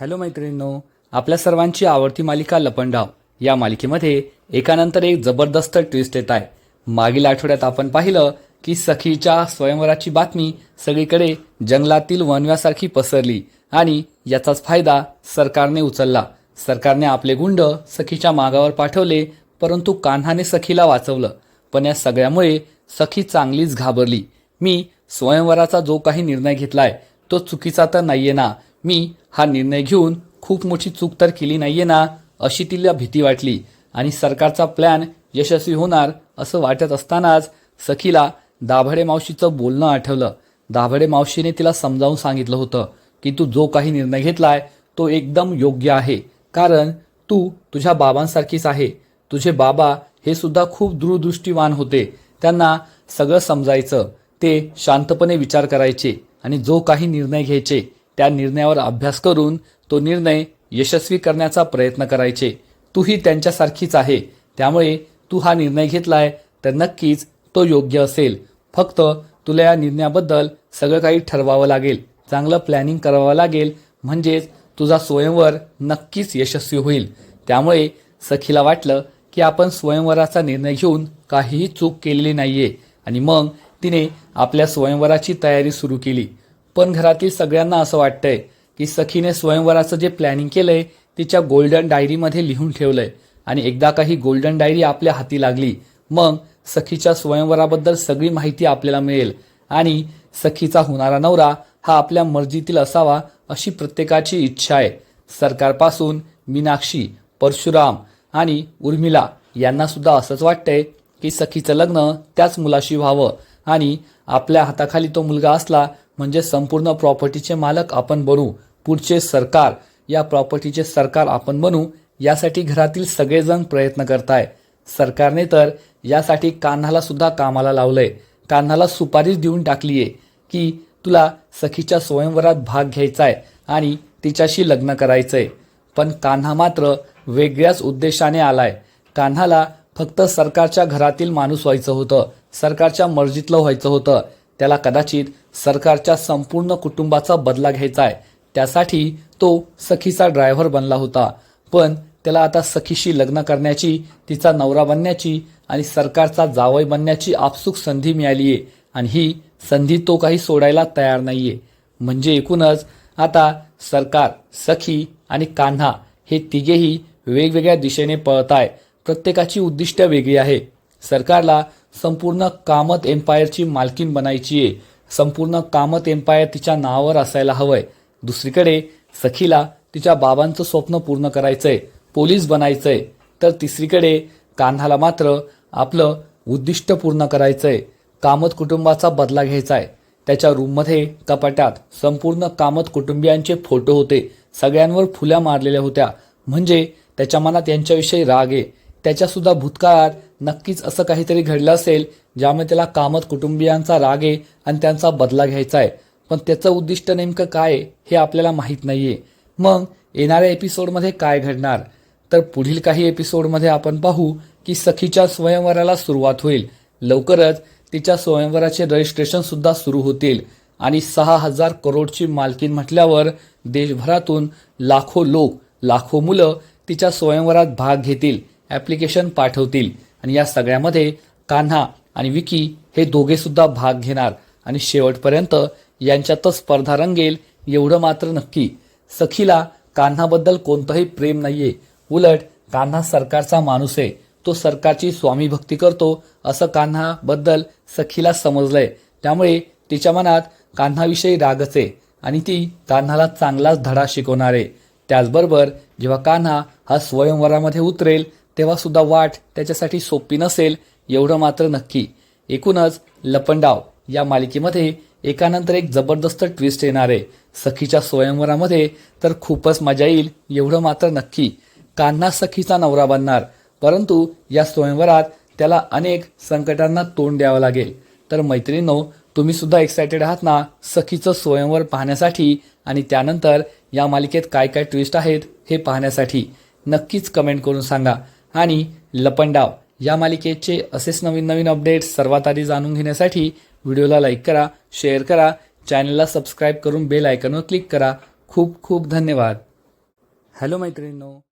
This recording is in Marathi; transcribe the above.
हॅलो मैत्रिणींनो आपल्या सर्वांची आवडती मालिका लपंडाव. या मालिकेमध्ये एकानंतर एक जबरदस्त ट्विस्ट येत आहे. मागील आठवड्यात आपण पाहिलं की सखीच्या स्वयंवराची बातमी सगळीकडे जंगलातील वनव्यासारखी पसरली आणि याचाच फायदा सरकारने उचलला. सरकारने आपले गुंड सखीच्या मागावर पाठवले परंतु कान्हाने सखीला वाचवलं. पण या सगळ्यामुळे सखी चांगलीच घाबरली. मी स्वयंवराचा जो काही निर्णय घेतलाय तो चुकीचा तर नाहीये ना. मी हा निर्णय घेऊन खूप मोठी चूक तर केली नाहीये ना अशी तिला भीती वाटली. आणि सरकारचा प्लॅन यशस्वी होणार असं वाटत असतानाच सखीला दाभडे मावशीचं बोलणं आठवलं. दाभडे मावशीने तिला समजावून सांगितलं होतं की तू जो काही निर्णय घेतलाय तो एकदम योग्य आहे. कारण तू तुझ्या बाबांसारखीच आहे. तुझे बाबा हे सुद्धा खूप दूरदृष्टीवान होते. त्यांना सगळं समजायचं. ते शांतपणे विचार करायचे आणि जो काही निर्णय घ्यायचे त्या निर्णयावर अभ्यास करून तो निर्णय यशस्वी करण्याचा प्रयत्न करायचे. तूही त्यांच्यासारखीच आहे. त्यामुळे तू हा निर्णय घेतलाय तर नक्कीच तो योग्य असेल. फक्त तुला या निर्णयाबद्दल सगळं काही ठरवावं लागेल. चांगलं प्लॅनिंग करावं लागेल. म्हणजेच तुझा स्वयंवर नक्कीच यशस्वी होईल. त्यामुळे सखीला वाटलं की आपण स्वयंवराचा निर्णय घेऊन काहीही चूक केलेली नाहीये. आणि मग तिने आपल्या स्वयंवराची तयारी सुरू केली. पण घरातील सगळ्यांना असं वाटतंय की सखीने स्वयंवराचं जे प्लॅनिंग केलंय तिच्या गोल्डन डायरीमध्ये लिहून ठेवलंय. आणि एकदा काही गोल्डन डायरी आपल्या हाती लागली मग सखीच्या स्वयंवराबद्दल सगळी माहिती आपल्याला मिळेल. आणि सखीचा होणारा नवरा हा आपल्या मर्जीतील असावा अशी प्रत्येकाची इच्छा आहे. सरकारपासून मीनाक्षी परशुराम आणि उर्मिला यांना सुद्धा असंच वाटतंय की सखीचं लग्न त्याच मुलाशी व्हावं. आणि आपल्या हाताखाली तो मुलगा असला म्हणजे संपूर्ण प्रॉपर्टीचे मालक आपण बनू पुढचे सरकार या प्रॉपर्टीचे सरकार आपण बनू यासाठी घरातील सगळेजण प्रयत्न करताय. सरकारने तर यासाठी कान्हाला सुद्धा कामाला लावलंय. कान्हाला सुपारीच देऊन टाकली आहे की तुला सखीच्या स्वयंवरात भाग घ्यायचा आहे आणि तिच्याशी लग्न करायचंय. पण कान्हा मात्र वेगळ्याच उद्देशाने आलाय. कान्हाला फक्त सरकारच्या घरातील माणूस व्हायचं होतं सरकारच्या मर्जीतलं व्हायचं होतं. त्याला कदाचित सरकारच्या संपूर्ण कुटुंबाचा बदला घ्यायचा आहे. त्यासाठी तो सखीचा ड्रायव्हर बनला होता. पण त्याला आता सखीशी लग्न करण्याची तिचा नवरा बनण्याची आणि सरकारचा जावई बनण्याची आपसूक संधी मिळाली आहे. आणि ही संधी तो काही सोडायला तयार नाही आहे म्हणजे एकूणच आता सरकार सखी आणि कान्हा हे तिघेही वेगवेगळ्या दिशेने पळत आहे प्रत्येकाची उद्दिष्ट वेगळी आहे. सरकारला संपूर्ण कामत एम्पायरची मालकीन बनायची आहे. संपूर्ण कामत एम्पायर तिच्या नावावर असायला हवंय. दुसरीकडे सखीला तिच्या बाबांचं स्वप्न पूर्ण करायचंय. पोलीस बनायचंय. तर तिसरीकडे कान्हाला मात्र आपलं उद्दिष्ट पूर्ण करायचंय. कामत कुटुंबाचा बदला घ्यायचा आहे त्याच्या रूममध्ये कपाटात संपूर्ण कामत कुटुंबियांचे फोटो होते. सगळ्यांवर फुल्या मारलेल्या होत्या. म्हणजे त्याच्या मनात यांच्याविषयी राग आहे. त्याच्यासुद्धा भूतकाळात नक्कीच असं काहीतरी घडलं असेल ज्यामुळे त्याला कामत कुटुंबियांचा राग आहे आणि त्यांचा बदला घ्यायचा आहे. पण त्याचं उद्दिष्ट नेमकं काय हे आपल्याला माहीत नाही आहे मग येणाऱ्या एपिसोडमध्ये काय घडणार? तर पुढील काही एपिसोडमध्ये आपण पाहू की सखीच्या स्वयंवराला सुरुवात होईल. लवकरच तिच्या स्वयंवराचे रजिस्ट्रेशनसुद्धा सुरू होतील. आणि सहा हजार करोडची मालकीन म्हटल्यावर देशभरातून लाखो लोक लाखो मुलं तिच्या स्वयंवरात भाग घेतील. ॲप्लिकेशन पाठवतील. आणि या सगळ्यामध्ये कान्हा आणि विकी हे दोघेसुद्धा भाग घेणार. आणि शेवटपर्यंत यांच्यातच स्पर्धा रंगेल एवढं मात्र नक्की. सखीला कान्हाबद्दल कोणतंही प्रेम नाहीये. उलट कान्हा सरकारचा माणूस आहे. तो सरकारची स्वामी भक्ती करतो असं कान्हाबद्दल सखीला समजलंय. त्यामुळे तिच्या मनात कान्हाविषयी रागच आहे. आणि ती कान्हाला चांगलाच धडा शिकवणार. आहे त्याचबरोबर जेव्हा कान्हा हा स्वयंवरामध्ये उतरेल तेव्हासुद्धा वाट त्याच्यासाठी सोपी नसेल एवढं मात्र नक्की. एकूणच लपंडाव या मालिकेमध्ये एकानंतर एक जबरदस्त ट्विस्ट येणार आहे. सखीच्या स्वयंवरामध्ये तर खूपच मजा येईल एवढं मात्र नक्की. कान्हा सखीचा नवरा बनणार परंतु या स्वयंवरात त्याला अनेक संकटांना तोंड द्यावं लागेल. तर मैत्रिणींनो तुम्ही सुद्धा एक्सायटेड आहात ना सखीचं स्वयंवर पाहण्यासाठी आणि त्यानंतर या मालिकेत काय काय ट्विस्ट आहेत हे पाहण्यासाठी. नक्कीच कमेंट करून सांगा. आणि लपंडाव या मालिकेचे असेच नवीन नवीन अपडेट्स सर्वात आधी जाणून घेण्यासाठी व्हिडिओला लाईक करा शेअर करा चॅनलला सबस्क्राईब करून बेल आयकनवर क्लिक करा. खूप खूप धन्यवाद. हॅलो मैत्रिणींनो.